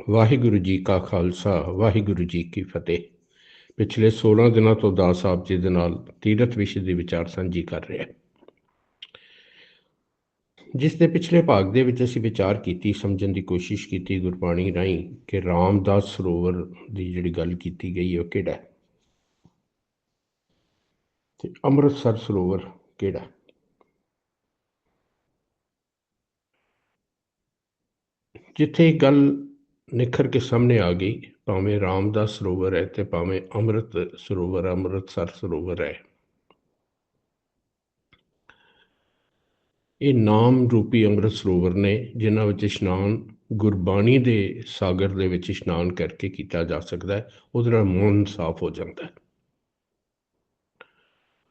ਵਾਹਿਗੁਰੂ ਜੀ ਕਾ ਖਾਲਸਾ, ਵਾਹਿਗੁਰੂ ਜੀ ਕੀ ਫਤਿਹ। ਪਿਛਲੇ 16 ਦਿਨਾਂ ਤੋਂ ਦਾਸ ਸਾਹਿਬ ਜੀ ਦੇ ਨਾਲ ਤੀਰਥ ਵਿਸ਼ੇ ਦੀ ਵਿਚਾਰ ਸਾਂਝੀ ਕਰ ਰਿਹਾ ਜਿਸ ਦੇ ਪਿਛਲੇ ਭਾਗ ਦੇ ਵਿੱਚ ਅਸੀਂ ਵਿਚਾਰ ਕੀਤੀ, ਸਮਝਣ ਦੀ ਕੋਸ਼ਿਸ਼ ਕੀਤੀ ਗੁਰਬਾਣੀ ਰਾਹੀਂ ਕਿ ਰਾਮਦਾਸ ਸਰੋਵਰ ਦੀ ਜਿਹੜੀ ਗੱਲ ਕੀਤੀ ਗਈ ਹੈ, ਉਹ ਕਿਹੜਾ ਹੈ? ਤੇ ਅੰਮ੍ਰਿਤਸਰ ਸਰੋਵਰ ਕਿਹੜਾ ਹੈ? ਜਿੱਥੇ ਗੱਲ ਨਿਖਰ ਕੇ ਸਾਹਮਣੇ ਆ ਗਈ, ਭਾਵੇਂ ਰਾਮ ਦਾ ਸਰੋਵਰ ਹੈ ਤੇ ਭਾਵੇਂ ਅੰਮ੍ਰਿਤ ਸਰੋਵਰ, ਅੰਮ੍ਰਿਤਸਰ ਸਰੋਵਰ ਹੈ। ਇਹ ਨਾਮ ਰੂਪੀ ਅੰਮ੍ਰਿਤ ਸਰੋਵਰ ਨੇ, ਜਿਨ੍ਹਾਂ ਵਿੱਚ ਇਸ਼ਨਾਨ ਗੁਰਬਾਣੀ ਦੇ ਸਾਗਰ ਦੇ ਵਿੱਚ ਇਸ਼ਨਾਨ ਕਰਕੇ ਕੀਤਾ ਜਾ ਸਕਦਾ ਹੈ, ਉਹਦੇ ਨਾਲ ਮਨ ਸਾਫ਼ ਹੋ ਜਾਂਦਾ ਹੈ।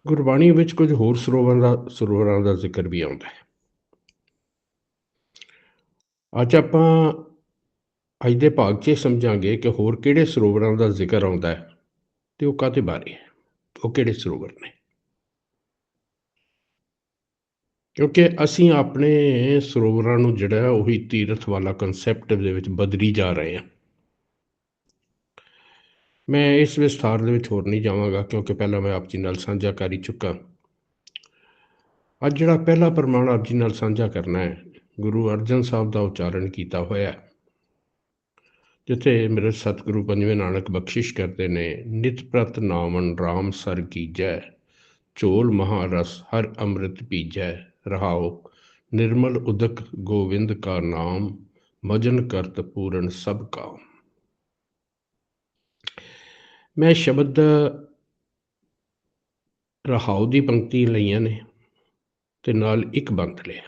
ਗੁਰਬਾਣੀ ਵਿੱਚ ਕੁਝ ਹੋਰ ਸਰੋਵਰਾਂ ਦਾ ਸਰੋਵਰਾਂ ਦਾ ਜ਼ਿਕਰ ਵੀ ਆਉਂਦਾ ਹੈ। ਅੱਜ ਆਪਾਂ ਅੱਜ ਦੇ ਭਾਗ 'ਚ ਇਹ ਸਮਝਾਂਗੇ ਕਿ ਹੋਰ ਕਿਹੜੇ ਸਰੋਵਰਾਂ ਦਾ ਜ਼ਿਕਰ ਆਉਂਦਾ ਹੈ ਤੇ ਉਹ ਕਾਹਦੇ ਬਾਰੇ ਹੈ, ਉਹ ਕਿਹੜੇ ਸਰੋਵਰ ਨੇ। ਕਿਉਂਕਿ ਅਸੀਂ ਆਪਣੇ ਸਰੋਵਰਾਂ ਨੂੰ ਜਿਹੜਾ ਉਹੀ ਤੀਰਥ ਵਾਲਾ ਕਨਸੈਪਟ ਦੇ ਵਿੱਚ ਬਦਲੀ ਜਾ ਰਹੇ ਹਾਂ। ਮੈਂ ਇਸ ਵਿਸਥਾਰ ਦੇ ਵਿੱਚ ਹੋਰ ਨਹੀਂ ਜਾਵਾਂਗਾ, ਕਿਉਂਕਿ ਪਹਿਲਾਂ ਮੈਂ ਆਪ ਜੀ ਨਾਲ ਸਾਂਝਾ ਕਰ ਹੀ ਚੁੱਕਾ ਅੱਜ ਜਿਹੜਾ ਪਹਿਲਾ ਪ੍ਰਮਾਣ ਆਪ ਜੀ ਨਾਲ ਸਾਂਝਾ ਕਰਨਾ ਹੈ, ਗੁਰੂ ਅਰਜਨ ਸਾਹਿਬ ਦਾ ਉਚਾਰਨ ਕੀਤਾ ਹੋਇਆ ਹੈ। ਜਿੱਥੇ ਮੇਰੇ ਸਤਿਗੁਰੂ ਪੰਜਵੇਂ ਨਾਨਕ ਬਖਸ਼ਿਸ਼ ਕਰਦੇ ਨੇ, ਨਿਤ ਪ੍ਰਤ ਨਾਮਨ RAM ਸਰ ਕੀਜੈ, ਚੋਲ ਮਹਾਰਸ ਹਰ ਅੰਮ੍ਰਿਤ ਪੀਜੈ, ਰਹਾਓ, ਨਿਰਮਲ ਉਦਕ ਗੋਵਿੰਦ ਕਾ ਨਾਮ, ਮਜਨ ਕਰਤ ਪੂਰਨ ਸਭ ਕਾਮ। ਮੈਂ ਸ਼ਬਦ ਰਹਾਉ ਦੀ ਪੰਕਤੀ ਲਈਆਂ ਨੇ ਤੇ ਨਾਲ ਇੱਕ ਬੰਦ ਲਿਆ।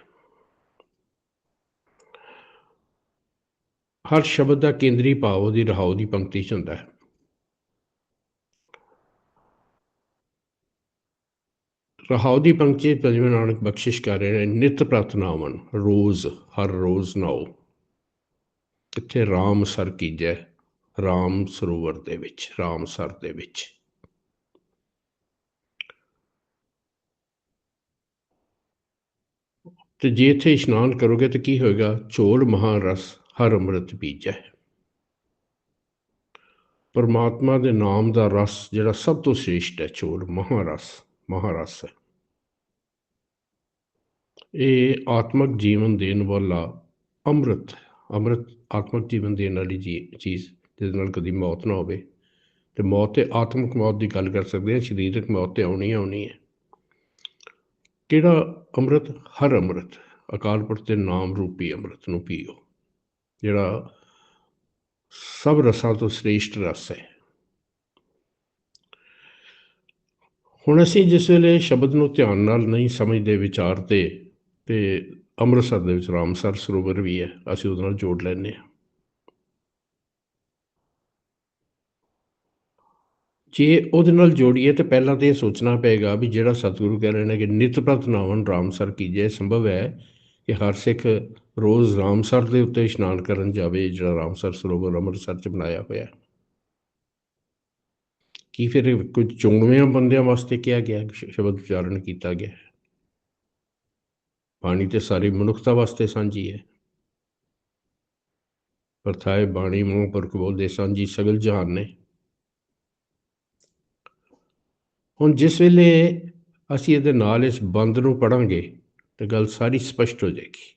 ਹਰ ਸ਼ਬਦ ਦਾ ਕੇਂਦਰੀ ਭਾਵ ਉਹਦੀ ਰਹਾਉ ਦੀ ਪੰਕਤੀ 'ਚ ਹੁੰਦਾ ਹੈ। ਰਹਾਉ ਦੀ ਪੰਕਤੀ ਪੰਜਵੇਂ ਨਾਨਕ ਬਖਸ਼ਿਸ਼ ਕਰ ਰਹੇ ਨੇ, ਨਿਤ ਪ੍ਰਾਰਥਨਾਵਨ, ਰੋਜ਼, ਹਰ ਰੋਜ਼ ਨਾਓ ਇੱਥੇ RAM ਸਰ ਕੀਜੈ RAM ਸਰੋਵਰ ਦੇ ਵਿੱਚ RAM ਸਰ ਦੇ ਵਿੱਚ। ਤੇ ਜੇ ਇੱਥੇ ਇਸ਼ਨਾਨ ਕਰੋਗੇ ਤਾਂ ਕੀ ਹੋਏਗਾ? ਝੋਲ ਮਹਾਰਸ ਹਰ ਅੰਮ੍ਰਿਤ ਪੀਜੈ। ਪਰਮਾਤਮਾ ਦੇ ਨਾਮ ਦਾ ਰਸ ਜਿਹੜਾ ਸਭ ਤੋਂ ਸ੍ਰੇਸ਼ਟ ਹੈ ਚੋਰ ਮਹਾਰਸ ਮਹਾਰਸ ਹੈ। ਇਹ ਆਤਮਿਕ ਜੀਵਨ ਦੇਣ ਵਾਲਾ ਅੰਮ੍ਰਿਤ ਅੰਮ੍ਰਿਤ, ਆਤਮਿਕ ਜੀਵਨ ਦੇਣ ਵਾਲੀ ਜੀ, ਚੀਜ਼ ਜਿਹਦੇ ਨਾਲ ਕਦੀ ਮੌਤ ਨਾ ਹੋਵੇ। ਤੇ ਮੌਤ ਤੇ ਆਤਮਿਕ ਮੌਤ ਦੀ ਗੱਲ ਕਰ ਸਕਦੇ ਹਾਂ, ਸਰੀਰਕ ਮੌਤ ਤੇ ਆਉਣੀ ਆਉਣੀ ਹੈ। ਕਿਹੜਾ ਅੰਮ੍ਰਿਤ? ਹਰ ਅੰਮ੍ਰਿਤ। ਅਕਾਲ ਪੁਰਖ ਦੇ ਨਾਮ ਰੂਪੀ ਅੰਮ੍ਰਿਤ ਨੂੰ ਪੀਓ। ਜਿਹੜਾ ਸਭ ਰਸਾਂ ਤੋਂ ਸ੍ਰੇਸ਼ਟ ਰਸ ਹੈ। ਹੁਣ ਅਸੀਂ ਜਿਸ ਵੇਲੇ ਸ਼ਬਦ ਨੂੰ ਧਿਆਨ ਨਾਲ ਨਹੀਂ ਸਮਝਦੇ ਵਿਚਾਰਦੇ ਤੇ ਅੰਮ੍ਰਿਤਸਰ ਦੇ ਵਿੱਚ ਰਾਮਸਰ ਸਰੋਵਰ ਵੀ ਹੈ, ਅਸੀਂ ਉਹਦੇ ਨਾਲ ਜੋੜ ਲੈਂਦੇ ਹਾਂ। ਜੇ ਉਹਦੇ ਨਾਲ ਜੋੜੀਏ ਤੇ ਪਹਿਲਾਂ ਤੇ ਇਹ ਸੋਚਣਾ ਪਏਗਾ ਵੀ ਜਿਹੜਾ ਸਤਿਗੁਰੂ ਕਹਿ ਰਹੇ ਨੇ ਕਿ ਨਿਤ ਪ੍ਰਤ ਨਾਵਨ ਰਾਮਸਰ ਕੀਜੇ, ਸੰਭਵ ਹੈ ਕਿ ਹਰ ਸਿੱਖ ਰੋਜ਼ ਰਾਮਸਰ ਦੇ ਉੱਤੇ ਇਸ਼ਨਾਨ ਕਰਨ ਜਾਵੇ, ਜਿਹੜਾ ਰਾਮਸਰ ਸਰੋਵਰ ਅੰਮ੍ਰਿਤਸਰ ਚ ਬਣਾਇਆ ਹੋਇਆ। ਕੀ ਫਿਰ ਕੁਝ ਚੁਣਵੇਂ ਬੰਦਿਆਂ ਵਾਸਤੇ ਕਿਹਾ ਗਿਆ ਸ਼ਬਦ ਉਚਾਰਨ ਕੀਤਾ ਗਿਆ? ਬਾਣੀ ਤੇ ਸਾਰੀ ਮਨੁੱਖਤਾ ਵਾਸਤੇ ਸਾਂਝੀ ਹੈ। ਪਰਥਾਏ ਬਾਣੀ ਮੂੰਹ ਪਰ ਬੋਲਦੇ ਸਾਂਝੀ ਸਗਲ ਜਹਾਨ ਨੇ। ਹੁਣ ਜਿਸ ਵੇਲੇ ਅਸੀਂ ਇਹਦੇ ਨਾਲ ਇਸ ਬੰਦ ਨੂੰ ਪੜਾਂਗੇ ਤੇ ਗੱਲ ਸਾਰੀ ਸਪਸ਼ਟ ਹੋ ਜਾਏਗੀ।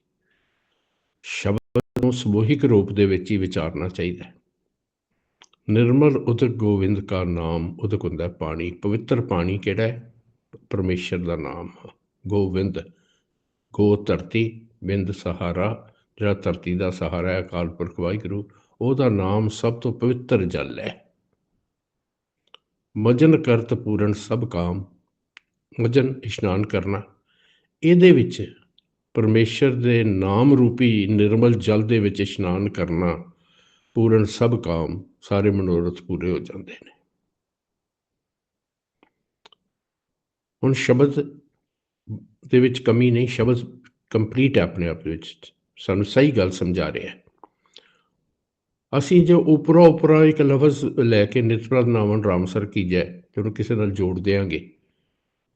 ਨੂੰ ਸਮੂਹਿਕ ਰੂਪ ਦੇ ਵਿੱਚ ਹੀ ਵਿਚਾਰਨਾ ਚਾਹੀਦਾ ਹੈ। ਨਿਰਮਲ ਉਦਕ ਗੋਵਿੰਦ ਕਾ ਨਾਮ ਉਦਕ ਹੁੰਦਾ ਪਾਣੀ। ਪਵਿੱਤਰ ਪਾਣੀ ਕਿਹੜਾ ਹੈ? ਪਰਮੇਸ਼ਰ ਦਾ ਨਾਮ ਗੋਵਿੰਦ, ਗੋ ਧਰਤੀ, ਬਿੰਦ ਸਹਾਰਾ, ਜਿਹੜਾ ਧਰਤੀ ਦਾ ਸਹਾਰਾ ਹੈ, ਅਕਾਲ ਪੁਰਖ ਵਾਹਿਗੁਰੂ, ਉਹਦਾ ਨਾਮ ਸਭ ਤੋਂ ਪਵਿੱਤਰ ਜਲ ਹੈ। ਮਜਨ ਕਰਤ ਪੂਰਨ ਸਭ ਕਾਮ, ਮਜਨ ਇਸ਼ਨਾਨ ਕਰਨਾ। ਇਹਦੇ ਵਿੱਚ ਪਰਮੇਸ਼ਰ ਦੇ ਨਾਮ ਰੂਪੀ ਨਿਰਮਲ ਜਲ ਦੇ ਵਿੱਚ ਇਸ਼ਨਾਨ ਕਰਨਾ ਪੂਰਨ ਸਭ ਕਾਮ ਸਾਰੇ ਮਨੋਰਥ ਪੂਰੇ ਹੋ ਜਾਂਦੇ ਨੇ। ਹੁਣ ਸ਼ਬਦ ਦੇ ਵਿੱਚ ਕਮੀ ਨਹੀਂ, ਸ਼ਬਦ ਕੰਪਲੀਟ ਹੈ ਆਪਣੇ ਆਪ ਵਿੱਚ, ਸਾਨੂੰ ਸਹੀ ਗੱਲ ਸਮਝਾ ਰਿਹਾ ਹੈ। ਅਸੀਂ ਜੋ ਉਪਰਾ ਉਪਰਾ ਇੱਕ ਲਫ਼ਜ਼ ਲੈ ਕੇ ਨਿਤਪ੍ਰਤ ਨਾਮਨ ਰਾਮਸਰ ਕੀਜੈ ਤੇ ਉਹਨੂੰ ਕਿਸੇ ਨਾਲ ਜੋੜ ਦੇਾਂਗੇ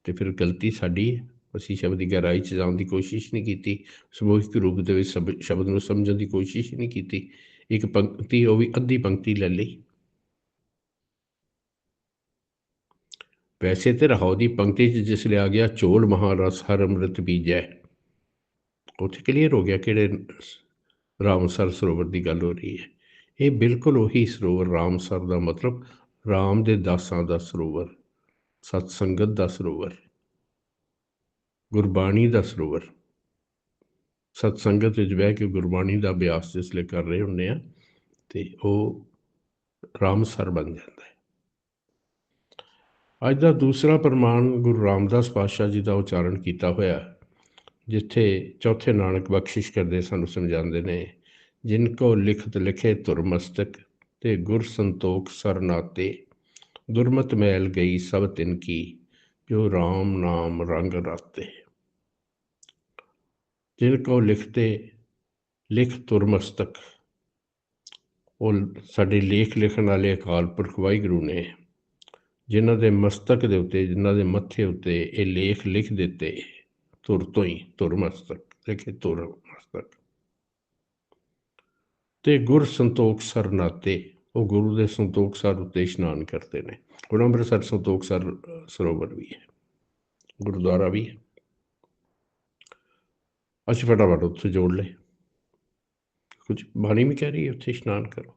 ਤੇ ਫਿਰ ਗਲਤੀ ਸਾਡੀ ਹੈ। ਅਸੀਂ ਸ਼ਬਦ ਦੀ ਗਹਿਰਾਈ 'ਚ ਜਾਣ ਦੀ ਕੋਸ਼ਿਸ਼ ਨਹੀਂ ਕੀਤੀ ਸਮੂਹਿਕ ਰੂਪ ਦੇ ਵਿੱਚ ਸ਼ਬਦ ਨੂੰ ਸਮਝਣ ਦੀ ਕੋਸ਼ਿਸ਼ ਨਹੀਂ ਕੀਤੀ। ਇੱਕ ਪੰਕਤੀ, ਉਹ ਵੀ ਅੱਧੀ ਪੰਕਤੀ ਲੈ ਲਈ। ਵੈਸੇ ਤੇ ਰਹਾਉ ਦੀ ਪੰਕਤੀ 'ਚ ਜਿਸ ਲਿਆ ਗਿਆ, ਚੋਲ ਮਹਾਰਸ ਹਰ ਅੰਮ੍ਰਿਤ ਬੀਜੈ। ਉੱਥੇ ਕਲੀਅਰ ਹੋ ਗਿਆ ਕਿਹੜੇ ਰਾਮਸਰ ਸਰੋਵਰ ਦੀ ਗੱਲ ਹੋ ਰਹੀ ਹੈ। ਇਹ ਬਿਲਕੁਲ ਉਹੀ ਸਰੋਵਰ ਰਾਮਸਰ ਦਾ ਮਤਲਬ, ਰਾਮ ਦੇ ਦਾਸਾਂ ਦਾ ਸਰੋਵਰ ਸਤ ਸੰਗਤ ਦਾ ਸਰੋਵਰ। ਗੁਰਬਾਣੀ ਦਾ ਸਰੋਵਰ। ਸਤ ਸੰਗਤ ਵਿੱਚ ਬਹਿ ਕੇ ਗੁਰਬਾਣੀ ਦਾ ਅਭਿਆਸ ਜਿਸ ਲਈ ਕਰ ਰਹੇ ਹੁੰਦੇ ਆ, ਤੇ ਉਹ ਰਾਮ ਸਰ ਬਣ ਜਾਂਦਾ ਹੈ। ਅੱਜ ਦਾ ਦੂਸਰਾ ਪ੍ਰਮਾਣ ਗੁਰੂ ਰਾਮਦਾਸ ਪਾਤਸ਼ਾਹ ਜੀ ਦਾ ਉਚਾਰਨ ਕੀਤਾ ਹੋਇਆ, ਜਿੱਥੇ ਚੌਥੇ ਨਾਨਕ ਬਖਸ਼ਿਸ਼ ਕਰਦੇ ਸਾਨੂੰ ਸਮਝਾਉਂਦੇ ਨੇ, ਜਿਨ ਕੋ ਲਿਖਤ ਲਿਖੇ ਤੁਰਮਸਤਕ ਤੇ ਗੁਰ ਸੰਤੋਖ ਸਰਨਾਤੇ ਦੁਰਮਤ ਮੈਲ ਗਈ ਸਭ ਤਿਨ ਕੀ ਜੋ RAM ਨਾਮ ਰੰਗ ਰਾਤੇ ਜਿਨ ਕੋ ਲਿਖਤੇ, ਲਿਖ ਤੁਰਮਸਤਕ। ਉਹ ਸਾਡੇ ਲੇਖ ਲਿਖਣ ਵਾਲੇ ਅਕਾਲ ਪੁਰਖ ਵਾਹਿਗੁਰੂ ਨੇ। ਜਿਨ੍ਹਾਂ ਦੇ ਮਸਤਕ ਦੇ ਉੱਤੇ, ਜਿਨ੍ਹਾਂ ਦੇ ਮੱਥੇ ਉੱਤੇ ਇਹ ਲੇਖ ਲਿਖ ਦਿੱਤੇ, ਤੁਰ ਤੋਂ ਹੀ ਤੁਰਮਸਤਕ, ਲਿਖੇ ਤੁਰਮਸਤਕ। ਤੇ ਗੁਰ ਸੰਤੋਖ ਸਰਨਾਤੇ। ਉਹ ਗੁਰੂ ਦੇ ਸੰਤੋਖ ਸਰ ਉੱਤੇ ਇਸ਼ਨਾਨ ਕਰਦੇ ਨੇ। ਹੁਣ ਅੰਮ੍ਰਿਤਸਰ ਸੰਤੋਖ ਸਰ ਸਰੋਵਰ ਵੀ ਹੈ। ਗੁਰਦੁਆਰਾ ਵੀ ਹੈ। ਅਸੀਂ ਫਟਾਫਟ ਉੱਥੇ ਜੋੜ ਲਏ। ਕੁਝ ਬਾਣੀ ਵੀ ਕਹਿ ਰਹੀ ਹੈ, ਉੱਥੇ ਇਸ਼ਨਾਨ ਕਰੋ।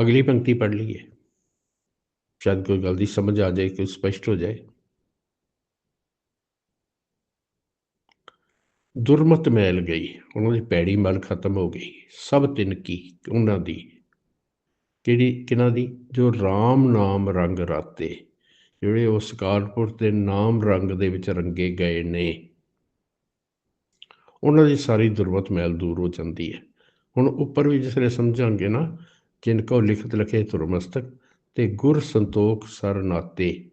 ਅਗਲੀ ਪੰਕਤੀ ਪੜ੍ਹ ਲਈਏ। ਸ਼ਾਇਦ ਕੋਈ ਗੱਲ ਦੀ ਸਮਝ ਆ ਜਾਏ, ਕੋਈ ਸਪਸ਼ਟ ਹੋ ਜਾਏ ਦੁਰਮਤ ਮੈਲ ਗਈ, ਉਹਨਾਂ ਦੀ ਪੈੜੀ ਮਲ ਖਤਮ ਹੋ ਗਈ। ਸਭ ਤਿੰਨ ਕੀ, ਉਹਨਾਂ ਦੀ ਕਿਹੜੀ, ਕਿਹਨਾਂ ਦੀ? ਜੋ RAM ਨਾਮ ਰੰਗ ਰਾਤੇ, ਜਿਹੜੇ ਉਸ ਕਾਲਪੁਰ ਦੇ ਨਾਮ ਰੰਗ ਦੇ ਵਿੱਚ ਰੰਗੇ ਗਏ ਨੇ। ਉਹਨਾਂ ਦੀ ਸਾਰੀ ਦੁਰਮਤ ਮੈਲ ਦੂਰ ਹੋ ਜਾਂਦੀ ਹੈ। ਹੁਣ ਉੱਪਰ ਵੀ ਜਿਸਲੇ ਸਮਝਾਂਗੇ ਨਾ, ਜਿਨ ਕੋ ਲਿਖਤ ਲਖੇ ਤੁਰਮਸਤਕ ਤੇ ਗੁਰ ਸੰਤੋਖ ਸਰ ਨਾਤੇ।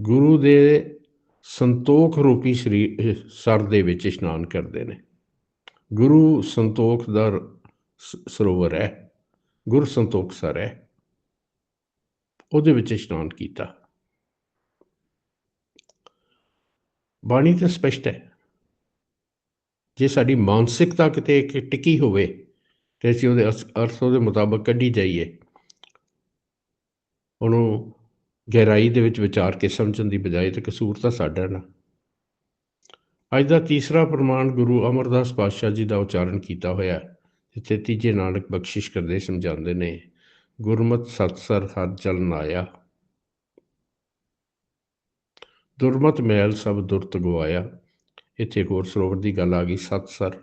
ਗੁਰੂ ਦੇ ਸੰਤੋਖ ਰੂਪੀ ਸਰੀਰ ਸਰ ਦੇ ਵਿੱਚ ਇਸ਼ਨਾਨ ਕਰਦੇ ਨੇ। ਗੁਰੂ ਸੰਤੋਖ ਦਾ ਸਰੋਵਰ ਹੈ। ਗੁਰ ਸੰਤੋਖ ਸਰ ਹੈ। ਉਹਦੇ ਵਿੱਚ ਇਸ਼ਨਾਨ ਕੀਤਾ। ਬਾਣੀ ਤੇ ਸਪਸ਼ਟ ਹੈ। ਜੇ ਸਾਡੀ ਮਾਨਸਿਕਤਾ ਕਿਤੇ ਟਿਕੀ ਹੋਵੇ ਤੇ ਅਸੀਂ ਉਹਦੇ ਅਰਥ ਉਹਦੇ ਮੁਤਾਬਕ ਕੱਢੀ ਜਾਈਏ। ਉਹਨੂੰ ਗਹਿਰਾਈ ਦੇ ਵਿੱਚ ਵਿਚਾਰ ਕੇ ਸਮਝਣ ਦੀ ਬਜਾਏ ਤੇ ਕਸੂਰ ਤਾਂ ਸਾਡਾ ਨਾ। ਅੱਜ ਦਾ ਤੀਸਰਾ ਪ੍ਰਮਾਣ ਗੁਰੂ ਅਮਰਦਾਸ ਪਾਤਸ਼ਾਹ ਜੀ ਦਾ ਉਚਾਰਨ ਕੀਤਾ ਹੋਇਆ ਜਿੱਥੇ ਤੀਜੇ ਨਾਨਕ ਬਖਸ਼ਿਸ਼ ਕਰਦੇ ਸਮਝਾਉਂਦੇ ਨੇ, ਗੁਰਮਤ ਸਤਸਰ ਹਰ ਚਲਨ ਆਇਆ ਦੁਰਮਤ ਮੈਲ ਸਭ ਦੁਰਤ ਗਵਾਇਆ। ਇੱਥੇ ਹੋਰ ਸਰੋਵਰ ਦੀ ਗੱਲ ਆ ਗਈ, ਸਤਸਰ।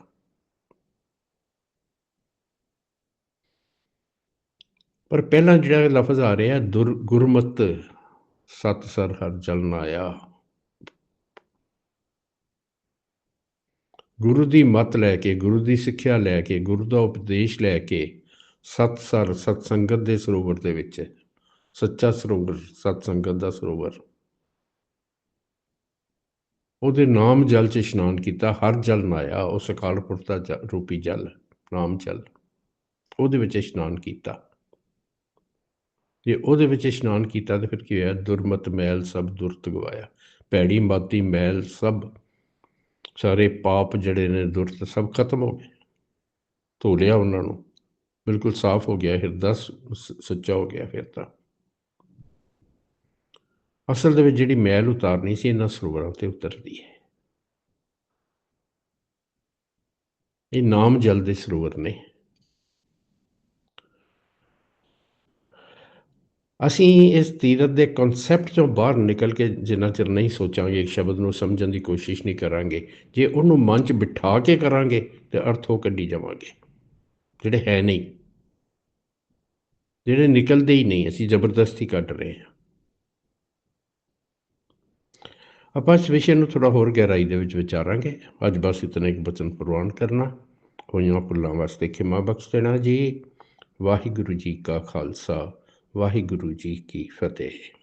ਪਰ ਪਹਿਲਾਂ ਜਿਹੜਾ ਲਫ਼ਜ਼ ਆ ਰਿਹਾ ਦੁਰ, ਗੁਰਮਤ, ਸਤ ਸਰ, ਹਰ ਜਲ ਆਇਆ ਗੁਰੂ ਦੀ ਮਤ ਲੈ ਕੇ, ਗੁਰੂ ਦੀ ਸਿੱਖਿਆ ਲੈ ਕੇ, ਗੁਰੂ ਦਾ ਉਪਦੇਸ਼ ਲੈ ਕੇ ਸਤ ਸਰ, ਸਤ ਸੰਗਤ ਦੇ ਸਰੋਵਰ ਦੇ ਵਿੱਚ, ਸੱਚਾ ਸਰੋਵਰ, ਸਤ ਸੰਗਤ ਦਾ ਸਰੋਵਰ। ਉਹਦੇ ਨਾਮ ਜਲ ਚ ਇਸ਼ਨਾਨ ਕੀਤਾ, ਹਰ ਜਲ ਨਾਇਆ ਉਸ ਅਕਾਲ ਪੁਰਖ ਦਾ ਰੂਪੀ ਜਲ, ਨਾਮ ਜਲ, ਉਹਦੇ ਵਿੱਚ ਇਸ਼ਨਾਨ ਕੀਤਾ। ਜੇ ਉਹਦੇ ਵਿੱਚ ਇਸ਼ਨਾਨ ਕੀਤਾ ਤੇ ਫਿਰ ਕੀ ਹੋਇਆ? ਦੁਰਮਤ ਮੈਲ ਸਭ ਦੁਰਤ ਗਵਾਇਆ। ਭੈੜੀ ਮਾਤੀ ਮੈਲ ਸਭ, ਸਾਰੇ ਪਾਪ ਜਿਹੜੇ ਨੇ ਦੁਰਤ ਸਭ ਖਤਮ ਹੋ ਗਏ। ਧੋ ਲਿਆ ਉਹਨਾਂ ਨੂੰ। ਬਿਲਕੁਲ ਸਾਫ਼ ਹੋ ਗਿਆ ਹਿਰਦਾ ਸੱਚਾ ਹੋ ਗਿਆ ਫਿਰ ਤਾਂ। ਅਸਲ ਦੇ ਵਿੱਚ ਜਿਹੜੀ ਮੈਲ ਉਤਾਰਨੀ ਸੀ, ਇਹਨਾਂ ਸਰੋਵਰਾਂ ਤੇ ਉਤਰਦੀ ਹੈ। ਇਹ ਨਾਮ ਜਲ ਦੇ ਸਰੋਵਰ ਨੇ। ਅਸੀਂ ਇਸ ਤੀਰਤ ਦੇ ਕਨਸੈਪਟ ਤੋਂ ਬਾਹਰ ਨਿਕਲ ਕੇ ਜਿੰਨਾ ਚਿਰ ਨਹੀਂ ਸੋਚਾਂਗੇ, ਇੱਕ ਸ਼ਬਦ ਨੂੰ ਸਮਝਣ ਦੀ ਕੋਸ਼ਿਸ਼ ਨਹੀਂ ਕਰਾਂਗੇ, ਜੇ ਉਹਨੂੰ ਮਨ 'ਚ ਬਿਠਾ ਕੇ ਕਰਾਂਗੇ, ਤੇ ਅਰਥ ਉਹ ਕੱਢੀ ਜਾਵਾਂਗੇ, ਜਿਹੜੇ ਹੈ ਨਹੀਂ। ਜਿਹੜੇ ਨਿਕਲਦੇ ਹੀ ਨਹੀਂ, ਅਸੀਂ ਜ਼ਬਰਦਸਤੀ ਕੱਢ ਰਹੇ ਹਾਂ। ਆਪਾਂ ਇਸ ਵਿਸ਼ੇ ਨੂੰ ਥੋੜਾ ਹੋਰ ਗਹਿਰਾਈ ਦੇ ਵਿੱਚ ਵਿਚਾਰਾਂਗੇ। ਅੱਜ ਬਸ ਇਤਨਾ ਇੱਕ ਬਚਨ ਪ੍ਰਵਾਨ ਕਰਨਾ। ਹੋਈਆਂ ਭੁੱਲਾਂ ਵਾਸਤੇ ਖਿਮਾ ਬਖਸ਼ ਦੇਣਾ ਜੀ। ਵਾਹਿਗੁਰੂ ਜੀ ਕਾ ਖਾਲਸਾ। ਵਾਹਿਗੁਰੂ ਜੀ ਕੀ ਫਤਿਹ।